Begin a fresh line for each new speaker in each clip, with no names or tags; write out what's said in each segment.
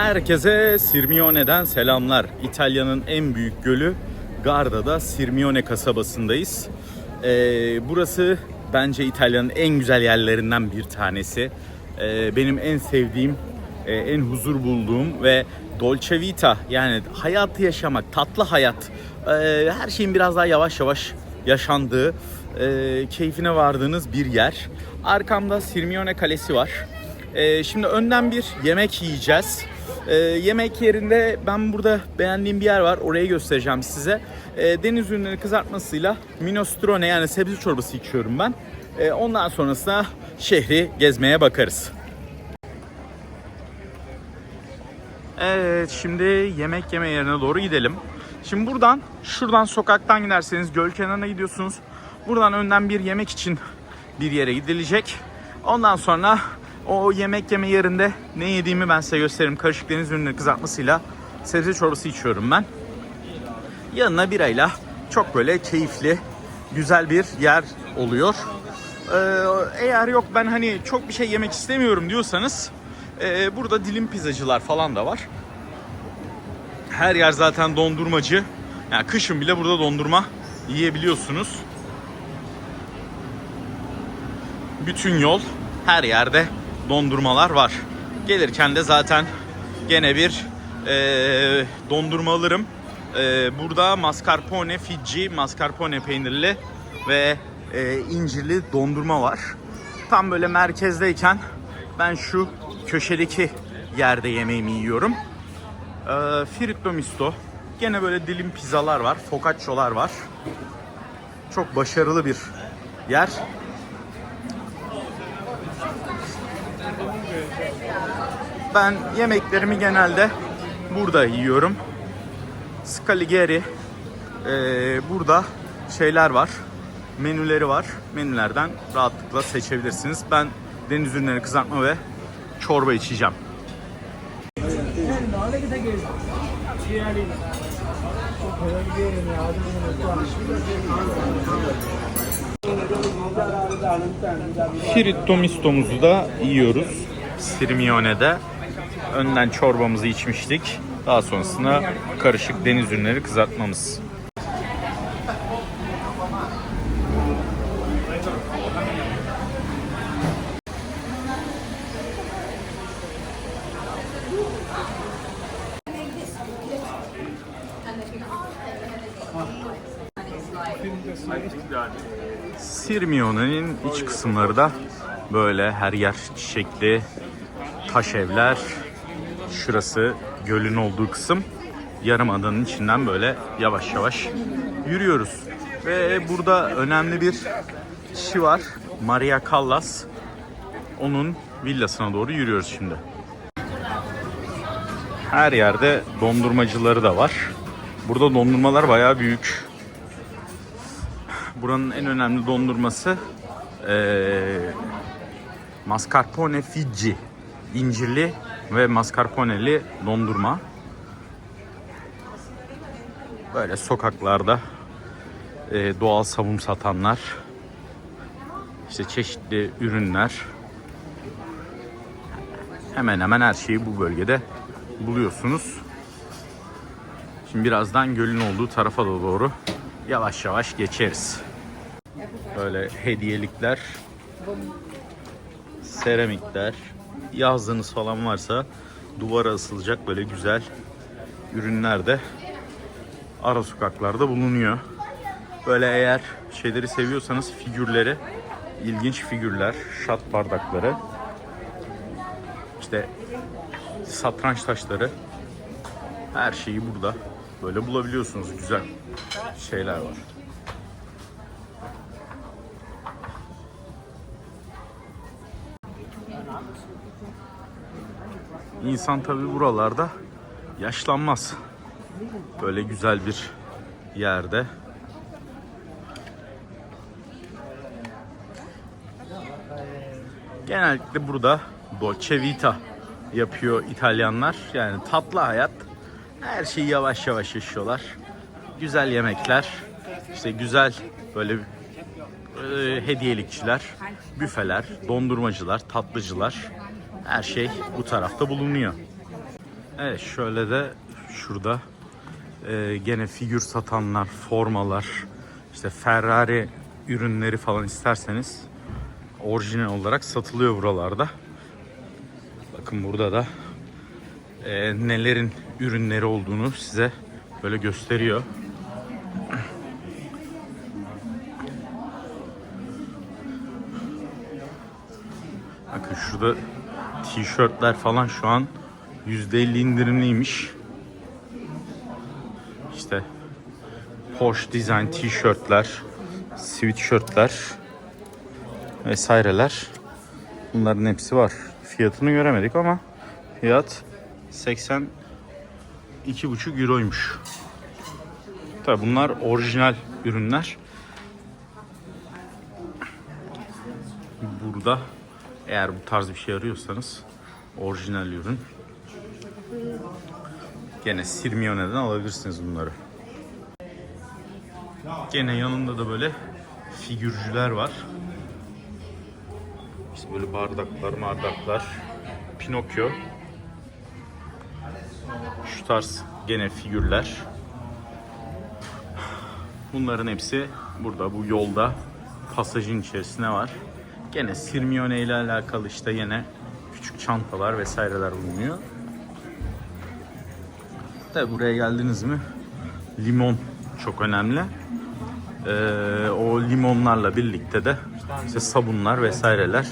Herkese Sirmione'den selamlar. İtalya'nın en büyük gölü Garda'da Sirmione kasabasındayız. Ee, burası bence İtalya'nın en güzel yerlerinden bir tanesi. Ee, benim en sevdiğim, e, en huzur bulduğum ve dolce vita yani hayatı yaşamak, tatlı hayat, e, her şeyin biraz daha yavaş yavaş yaşandığı, e, keyfine vardığınız bir yer. Arkamda Sirmione Kalesi var. Ee, şimdi önden bir yemek yiyeceğiz. Ee, yemek yerinde ben burada beğendiğim bir yer var. Orayı göstereceğim size. Ee, deniz ürünleri kızartmasıyla minestrone yani sebze çorbası içiyorum ben. Ee, ondan sonrasında şehri gezmeye bakarız. Evet şimdi yemek yeme yerine doğru gidelim. Şimdi buradan şuradan sokaktan giderseniz göl kenarına gidiyorsunuz. Buradan önden bir yemek için bir yere gidilecek. Ondan sonra o yemek yeme yerinde ne yediğimi ben size gösteririm. Karışık deniz ürünleri kızartmasıyla sebze çorbası içiyorum ben. Yanına birayla çok böyle keyifli, güzel bir yer oluyor. Ee, eğer yok ben hani çok bir şey yemek istemiyorum diyorsanız e, burada dilim pizzacılar falan da var. Her yer zaten dondurmacı. Yani kışın bile burada dondurma yiyebiliyorsunuz. Bütün yol her yerde dondurmalar var. Gelirken de zaten gene bir e, dondurma alırım. E, burada mascarpone Fiji, mascarpone peynirli ve e, incirli dondurma var. Tam böyle merkezdeyken ben şu köşedeki yerde yemeğimi yiyorum. E, fritto misto. Gene böyle dilim pizzalar var, focaccialar var. Çok başarılı bir yer. Ben yemeklerimi genelde burada yiyorum. Scaligeri ee, burada şeyler var. Menüleri var. Menülerden rahatlıkla seçebilirsiniz. Ben deniz ürünleri kızartma ve çorba içeceğim. Fritto mistomuzu da yiyoruz. Sirmione'de. Önden çorbamızı içmiştik. Daha sonrasında karışık deniz ürünleri kızartmamız. Sirmione'nin iç kısımları da böyle her yer çiçekli, taş evler. Şurası gölün olduğu kısım. Yarımadanın içinden böyle yavaş yavaş yürüyoruz. Ve burada önemli bir kişi var. Maria Callas. Onun villasına doğru yürüyoruz şimdi. Her yerde dondurmacıları da var. Burada dondurmalar bayağı büyük. Buranın en önemli dondurması eee mascarpone Fiji. incirli ve mascarponeli dondurma. Böyle sokaklarda eee, doğal savun satanlar. işte çeşitli ürünler. Hemen hemen her şeyi bu bölgede buluyorsunuz. Şimdi birazdan gölün olduğu tarafa da doğru yavaş yavaş geçeriz. Böyle hediyelikler, seramikler, yazdığınız falan varsa duvara asılacak böyle güzel ürünler de ara sokaklarda bulunuyor. Böyle eğer şeyleri seviyorsanız figürleri, ilginç figürler, şat bardakları, işte satranç taşları, her şeyi burada böyle bulabiliyorsunuz. Güzel şeyler var. İnsan tabi buralarda yaşlanmaz. Böyle güzel bir yerde. Genellikle burada dolce vita yapıyor İtalyanlar. Yani tatlı hayat. Her şeyi yavaş yavaş yaşıyorlar. Güzel yemekler. işte güzel böyle e, hediyelikçiler, büfeler, dondurmacılar, tatlıcılar. Her şey bu tarafta bulunuyor. Evet şöyle de şurada e, gene figür satanlar, formalar, işte Ferrari ürünleri falan isterseniz orijinal olarak satılıyor buralarda. Bakın burada da e, nelerin ürünleri olduğunu size böyle gösteriyor. Bakın şurada tişörtler falan şu an %50 indirimliymiş. İşte Porsche Design tişörtler, sweatshirtler vesaireler. Bunların hepsi var. Fiyatını göremedik ama fiyat 82,5 euroymuş. Tabi bunlar orijinal ürünler. Burada eğer bu tarz bir şey arıyorsanız orijinal ürün gene Sirmione'den alabilirsiniz bunları. Gene yanında da böyle figürcüler var. İşte böyle bardaklar, bardaklar, Pinokyo. Şu tarz gene figürler. Bunların hepsi burada bu yolda pasajın içerisinde var. Gene Sirmione ile alakalı işte yine küçük çantalar vesaireler bulunuyor. Tabi buraya geldiniz mi limon çok önemli. Ee, o limonlarla birlikte de işte sabunlar vesaireler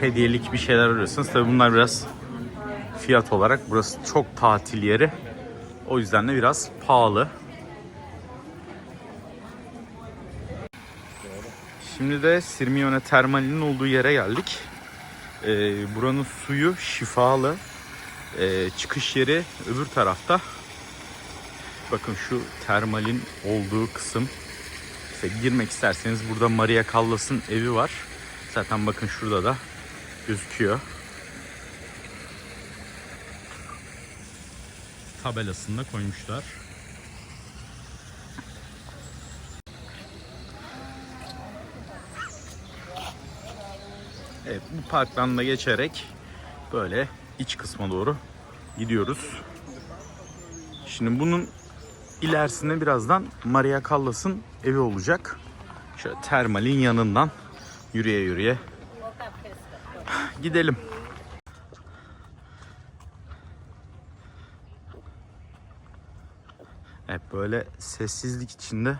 hediyelik bir şeyler arıyorsunuz. Tabi bunlar biraz fiyat olarak burası çok tatil yeri. O yüzden de biraz pahalı. Şimdi de Sirmione Termali'nin olduğu yere geldik. Ee, buranın suyu şifalı. Ee, çıkış yeri öbür tarafta. Bakın şu termalin olduğu kısım. İşte girmek isterseniz burada Maria Callas'ın evi var. Zaten bakın şurada da gözüküyor. Tabelasını da koymuşlar. Evet bu parktan da geçerek böyle iç kısma doğru gidiyoruz. Şimdi bunun ilerisinde birazdan Maria Callas'ın evi olacak. Şöyle termalin yanından yürüye yürüye gidelim. Hep böyle sessizlik içinde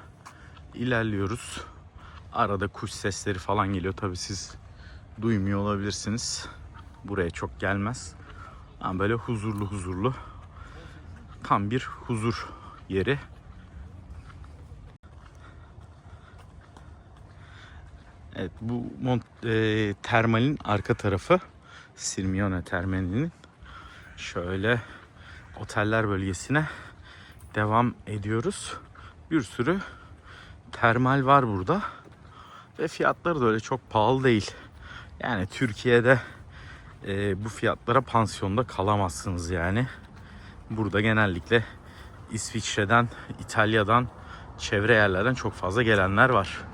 ilerliyoruz. Arada kuş sesleri falan geliyor. Tabii siz duymuyor olabilirsiniz. Buraya çok gelmez. Ama böyle huzurlu huzurlu. Tam bir huzur yeri. Evet bu mont, e, termalin arka tarafı. Sirmione termalinin. Şöyle oteller bölgesine devam ediyoruz. Bir sürü termal var burada. Ve fiyatları da öyle çok pahalı değil. Yani Türkiye'de e, bu fiyatlara pansiyonda kalamazsınız yani. Burada genellikle İsviçre'den, İtalya'dan, çevre yerlerden çok fazla gelenler var.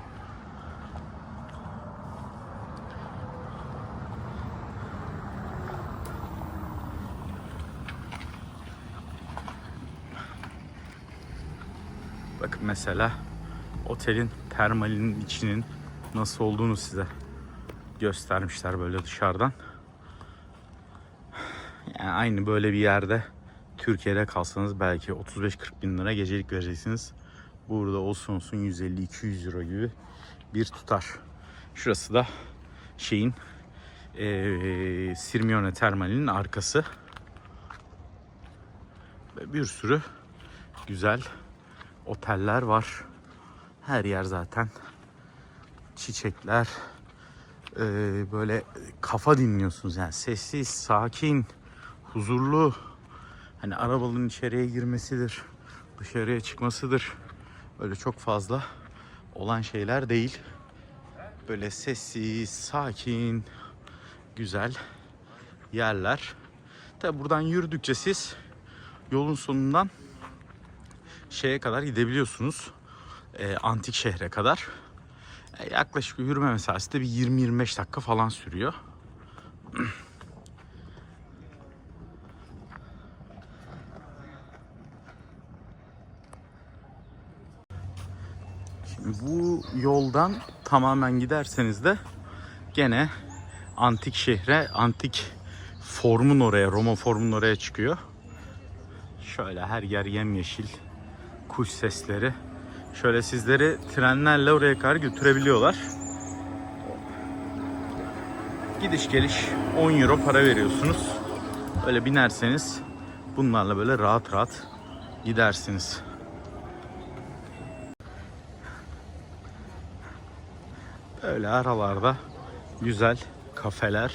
Bakın mesela otelin termalinin içinin nasıl olduğunu size göstermişler böyle dışarıdan. Yani aynı böyle bir yerde Türkiye'de kalsanız belki 35-40 bin lira gecelik vereceksiniz. Burada olsun olsun 150-200 euro gibi bir tutar. Şurası da şeyin ee, Sirmione Termali'nin arkası. Ve bir sürü güzel oteller var. Her yer zaten çiçekler, ee, böyle kafa dinliyorsunuz yani sessiz, sakin, huzurlu. Hani arabanın içeriye girmesidir, dışarıya çıkmasıdır. Öyle çok fazla olan şeyler değil. Böyle sessiz, sakin, güzel yerler. Tabi buradan yürüdükçe siz yolun sonundan şeye kadar gidebiliyorsunuz. E, antik şehre kadar. E, yaklaşık yürüme mesafesi de bir 20-25 dakika falan sürüyor. Şimdi bu yoldan tamamen giderseniz de gene antik şehre, antik formun oraya, Roma formun oraya çıkıyor. Şöyle her yer yemyeşil kuş sesleri. Şöyle sizleri trenlerle oraya kadar götürebiliyorlar. Gidiş geliş 10 euro para veriyorsunuz. Öyle binerseniz bunlarla böyle rahat rahat gidersiniz. Öyle aralarda güzel kafeler,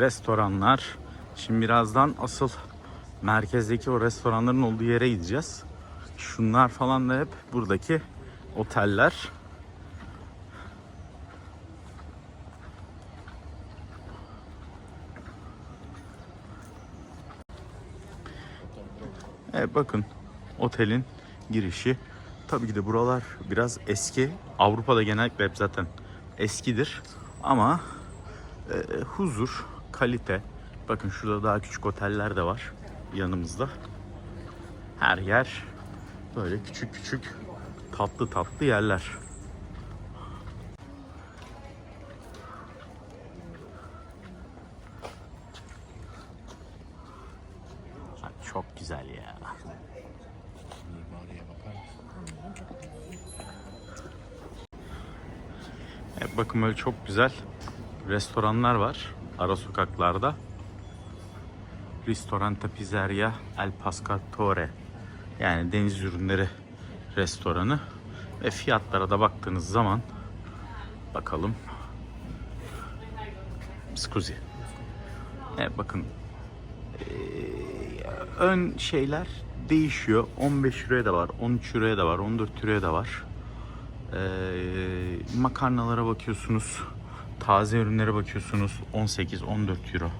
restoranlar. Şimdi birazdan asıl merkezdeki o restoranların olduğu yere gideceğiz. Şunlar falan da hep buradaki oteller. Evet bakın otelin girişi. Tabii ki de buralar biraz eski. Avrupa'da genellikle hep zaten eskidir. Ama e, huzur, kalite. Bakın şurada daha küçük oteller de var yanımızda. Her yer böyle küçük küçük tatlı tatlı yerler. Çok güzel ya. Evet, bakın böyle çok güzel restoranlar var ara sokaklarda. Ristoranta Pizzeria El Pescatore yani deniz ürünleri restoranı ve fiyatlara da baktığınız zaman bakalım. Scusi. Evet bakın eee, ön şeyler değişiyor. 15 euroya da var, 13 euroya da var, 14 euroya da var. Ee, makarnalara bakıyorsunuz. Taze ürünlere bakıyorsunuz. 18-14 euro.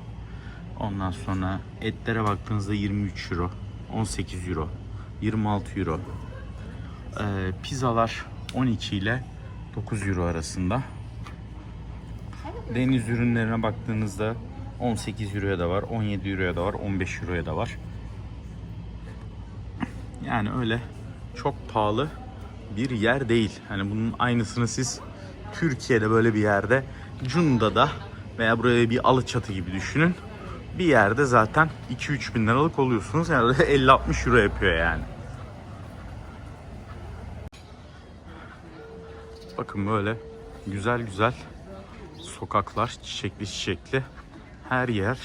Ondan sonra etlere baktığınızda 23 euro. 18 euro. 26 euro. Ee, pizzalar 12 ile 9 euro arasında. Deniz ürünlerine baktığınızda 18 euroya da var, 17 euroya da var, 15 euroya da var. Yani öyle çok pahalı bir yer değil. Hani bunun aynısını siz Türkiye'de böyle bir yerde Cunda'da veya buraya bir Alıçatı gibi düşünün. Bir yerde zaten 2-3 bin liralık oluyorsunuz. Yani 50-60 euro yapıyor yani. Bakın böyle güzel güzel sokaklar çiçekli çiçekli her yer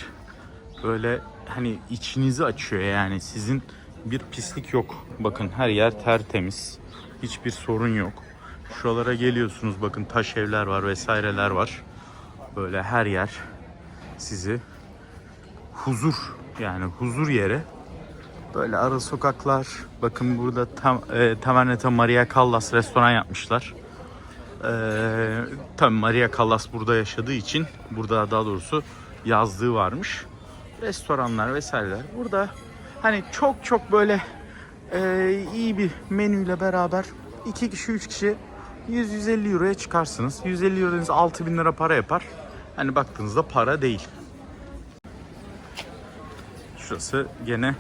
böyle hani içinizi açıyor yani sizin bir pislik yok. Bakın her yer tertemiz. Hiçbir sorun yok. Şuralara geliyorsunuz bakın taş evler var vesaireler var. Böyle her yer sizi huzur yani huzur yeri. Böyle ara sokaklar. Bakın burada tam e, Taverneta Maria Callas restoran yapmışlar. Ee, tabii Maria Callas burada yaşadığı için burada daha doğrusu yazdığı varmış. Restoranlar vesaireler. Burada hani çok çok böyle e, iyi bir menüyle beraber iki kişi üç kişi 100-150 euroya çıkarsınız. 150 euro dediğiniz 6000 lira para yapar. Hani baktığınızda para değil. Şurası gene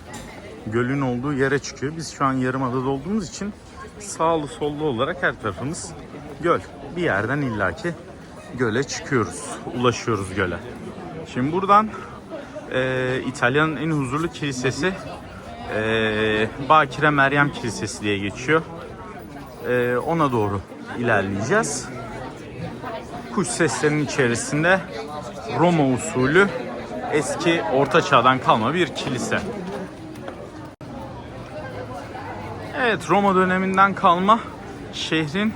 gölün olduğu yere çıkıyor. Biz şu an yarımadada olduğumuz için sağlı sollu olarak her tarafımız göl. Bir yerden illaki göle çıkıyoruz. Ulaşıyoruz göle. Şimdi buradan e, İtalya'nın en huzurlu kilisesi e, Bakire Meryem Kilisesi diye geçiyor. E, ona doğru ilerleyeceğiz. Kuş seslerinin içerisinde Roma usulü eski orta çağdan kalma bir kilise. Evet Roma döneminden kalma şehrin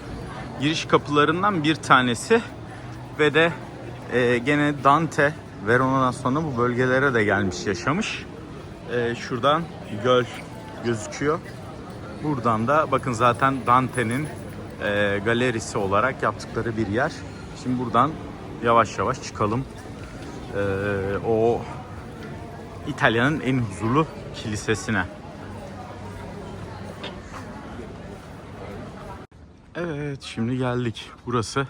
giriş kapılarından bir tanesi ve de e, gene Dante Verona'dan sonra bu bölgelere de gelmiş yaşamış. E, şuradan göl gözüküyor. Buradan da bakın zaten Dante'nin e, galerisi olarak yaptıkları bir yer. Şimdi buradan yavaş yavaş çıkalım. E, o İtalya'nın en huzurlu kilisesine. Evet şimdi geldik. Burası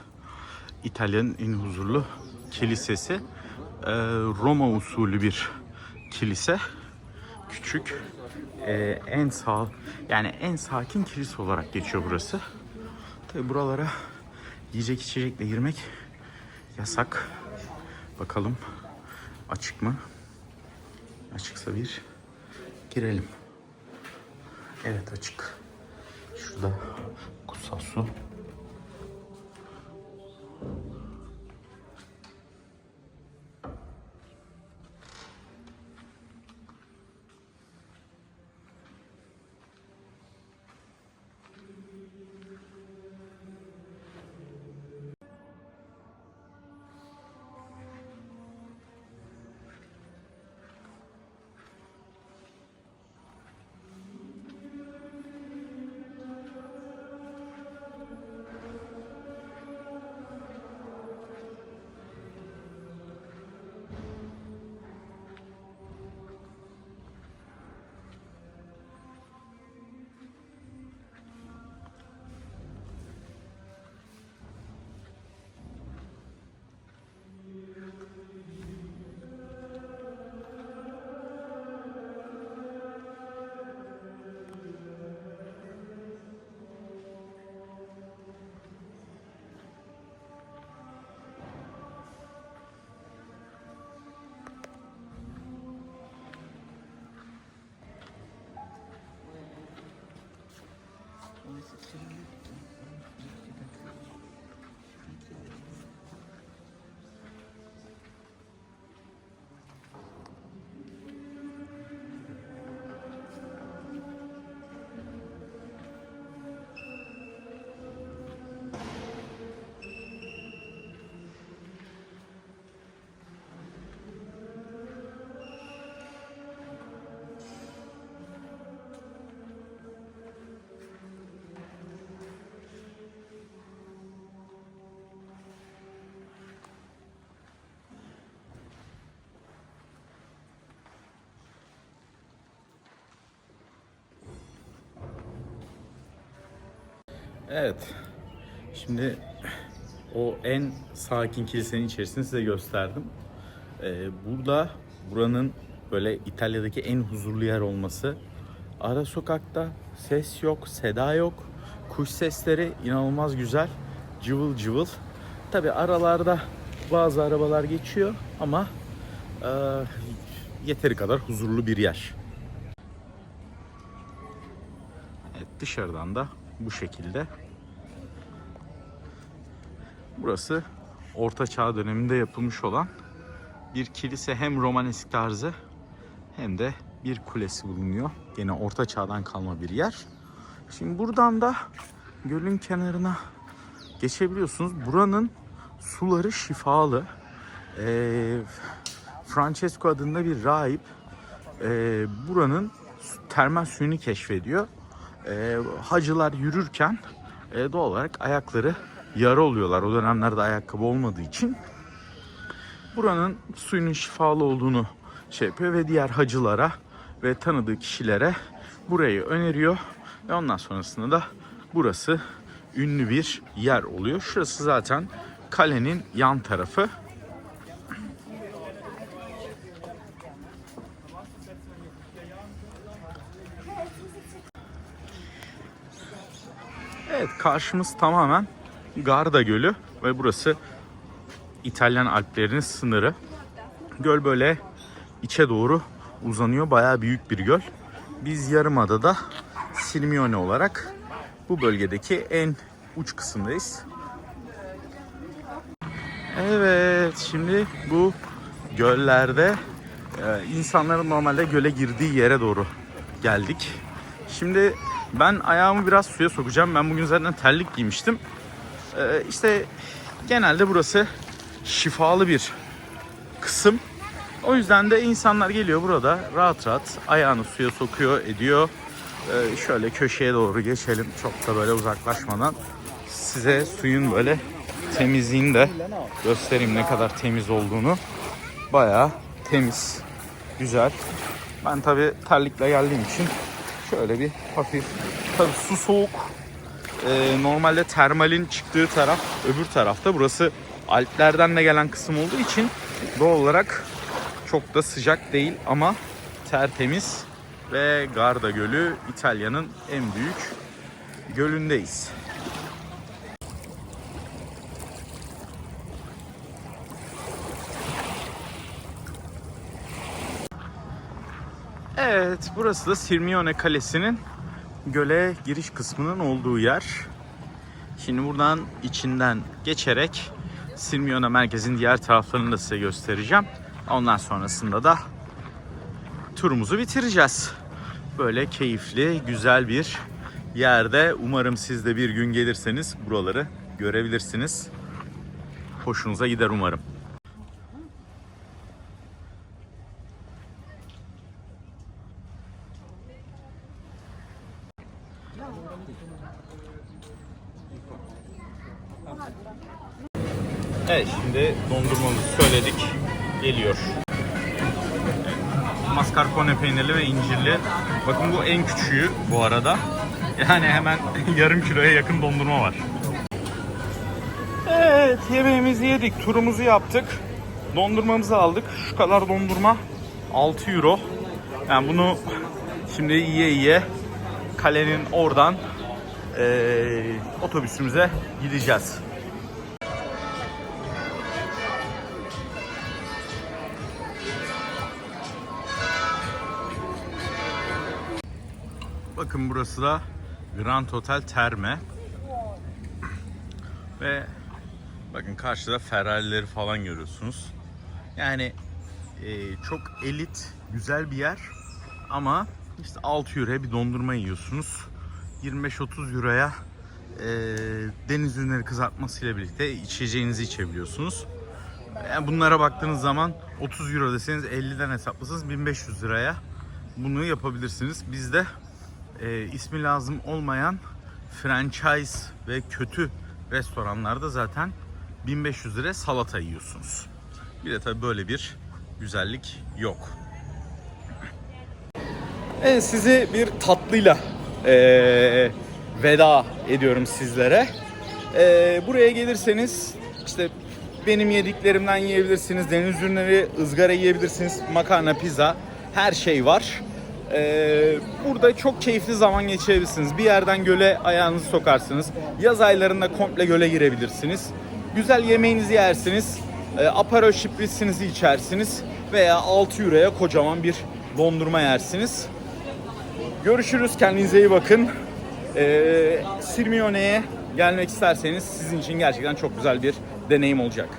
İtalya'nın en huzurlu kilisesi. Ee, Roma usulü bir kilise. Küçük. Ee, en sağ yani en sakin kilise olarak geçiyor burası. Tabi buralara yiyecek içecekle girmek yasak. Bakalım açık mı? Açıksa bir girelim. Evet açık. Şurada kutsal su. Neyse, Evet. Şimdi o en sakin kilisenin içerisini size gösterdim. Ee, burada buranın böyle İtalya'daki en huzurlu yer olması. Ara sokakta ses yok, seda yok. Kuş sesleri inanılmaz güzel. Cıvıl cıvıl. Tabi aralarda bazı arabalar geçiyor ama e, yeteri kadar huzurlu bir yer. Evet, dışarıdan da bu şekilde. Burası Orta Çağ döneminde yapılmış olan bir kilise hem Romanesk tarzı hem de bir kulesi bulunuyor. Yine Orta Çağ'dan kalma bir yer. Şimdi buradan da gölün kenarına geçebiliyorsunuz. Buranın suları şifalı. Ee, Francesco adında bir rahip e, buranın termal suyunu keşfediyor. E, hacılar yürürken e, doğal olarak ayakları yara oluyorlar. O dönemlerde ayakkabı olmadığı için. Buranın suyunun şifalı olduğunu şey yapıyor ve diğer hacılara ve tanıdığı kişilere burayı öneriyor. Ve ondan sonrasında da burası ünlü bir yer oluyor. Şurası zaten kalenin yan tarafı. Evet karşımız tamamen Garda Gölü ve burası İtalyan Alplerinin sınırı. Göl böyle içe doğru uzanıyor. Bayağı büyük bir göl. Biz Yarımada'da Sirmione olarak bu bölgedeki en uç kısımdayız. Evet şimdi bu göllerde e, insanların normalde göle girdiği yere doğru geldik. Şimdi ben ayağımı biraz suya sokacağım. Ben bugün zaten terlik giymiştim. Ee, işte genelde burası şifalı bir kısım. O yüzden de insanlar geliyor burada rahat rahat ayağını suya sokuyor, ediyor. Ee, şöyle köşeye doğru geçelim. Çok da böyle uzaklaşmadan size suyun böyle temizliğini de göstereyim ne kadar temiz olduğunu. Bayağı temiz, güzel. Ben tabi terlikle geldiğim için şöyle bir hafif. Tabi su soğuk. Ee, normalde termalin çıktığı taraf öbür tarafta. Burası Alplerden de gelen kısım olduğu için doğal olarak çok da sıcak değil ama tertemiz ve Garda Gölü İtalya'nın en büyük gölündeyiz. Evet, burası da Sirmione Kalesi'nin göle giriş kısmının olduğu yer. Şimdi buradan içinden geçerek Sirmione merkezin diğer taraflarını da size göstereceğim. Ondan sonrasında da turumuzu bitireceğiz. Böyle keyifli, güzel bir yerde. Umarım siz de bir gün gelirseniz buraları görebilirsiniz. Hoşunuza gider umarım. Evet şimdi dondurmamızı söyledik. Geliyor. Mascarpone peynirli ve incirli. Bakın bu en küçüğü bu arada. Yani hemen yarım kiloya yakın dondurma var. Evet yemeğimizi yedik. Turumuzu yaptık. Dondurmamızı aldık. Şu kadar dondurma 6 euro. Yani bunu şimdi yiye yiye kalenin oradan eee, otobüsümüze gideceğiz. Bakın burası da Grand Hotel Terme. Ve bakın karşıda Ferrari'leri falan görüyorsunuz. Yani e, çok elit, güzel bir yer. Ama işte 6 euroya bir dondurma yiyorsunuz. 25-30 euroya e, deniz ürünleri kızartmasıyla birlikte içeceğinizi içebiliyorsunuz. Yani bunlara baktığınız zaman 30 euro deseniz 50'den hesaplasanız 1500 liraya bunu yapabilirsiniz. Bizde e, ismi lazım olmayan franchise ve kötü restoranlarda zaten 1500 liraya salata yiyorsunuz. Bir de tabii böyle bir güzellik yok. Evet, sizi bir tatlıyla eee, veda ediyorum sizlere. Eee, buraya gelirseniz işte benim yediklerimden yiyebilirsiniz. Deniz ürünleri, ızgara yiyebilirsiniz. Makarna, pizza her şey var. Eee, burada çok keyifli zaman geçirebilirsiniz. Bir yerden göle ayağınızı sokarsınız. Yaz aylarında komple göle girebilirsiniz. Güzel yemeğinizi yersiniz. E, Aperol şiprisinizi içersiniz. Veya 6 euroya kocaman bir dondurma yersiniz. Görüşürüz. Kendinize iyi bakın. Ee, Sirmione'ye gelmek isterseniz sizin için gerçekten çok güzel bir deneyim olacak.